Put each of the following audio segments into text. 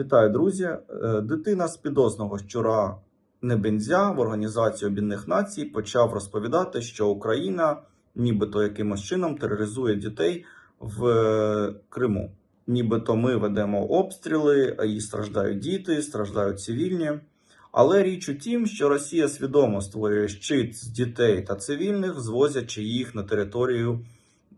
Вітаю, друзі! Е, Дитина з підозного щура Небензя в Організації Об'єднаних Націй почав розповідати, що Україна нібито якимось чином тероризує дітей в е, Криму. Нібито ми ведемо обстріли, і страждають діти, страждають цивільні. Але річ у тім, що Росія свідомо створює щит з дітей та цивільних, звозячи їх на територію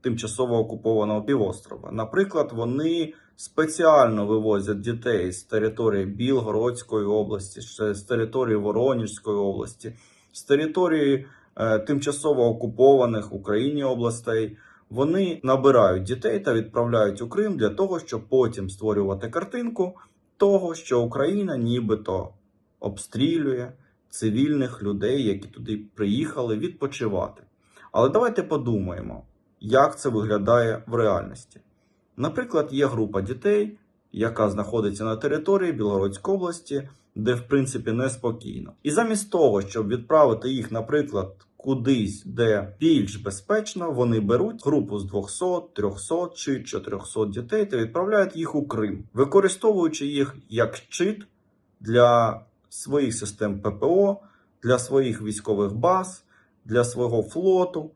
тимчасово окупованого півострова. Наприклад, вони спеціально вивозять дітей з території Білгородської області, з території Воронежської області, з території е, тимчасово окупованих Україні областей. Вони набирають дітей та відправляють у Крим для того, щоб потім створювати картинку того, що Україна нібито обстрілює цивільних людей, які туди приїхали відпочивати. Але давайте подумаємо, як це виглядає в реальності. Наприклад, є група дітей, яка знаходиться на території Білгородської області, де в принципі неспокійно. І замість того, щоб відправити їх, наприклад, кудись, де більш безпечно, вони беруть групу з 200, 300 чи 400 дітей та відправляють їх у Крим, використовуючи їх як щит для своїх систем ППО, для своїх військових баз, для свого флоту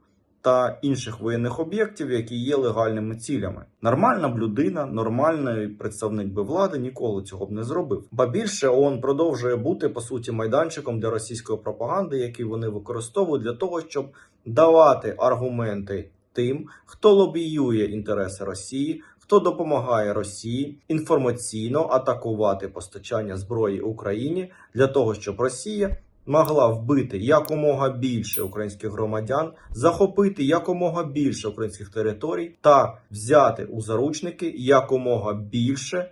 та інших воєнних об'єктів, які є легальними цілями. Нормальна б людина, нормальний представник би влади ніколи цього б не зробив. Ба більше ООН продовжує бути по суті майданчиком для російської пропаганди, який вони використовують для того, щоб давати аргументи тим, хто лобіює інтереси Росії. Хто допомагає Росії інформаційно атакувати постачання зброї Україні для того, щоб Росія могла вбити якомога більше українських громадян, захопити якомога більше українських територій та взяти у заручники якомога більше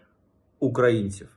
українців.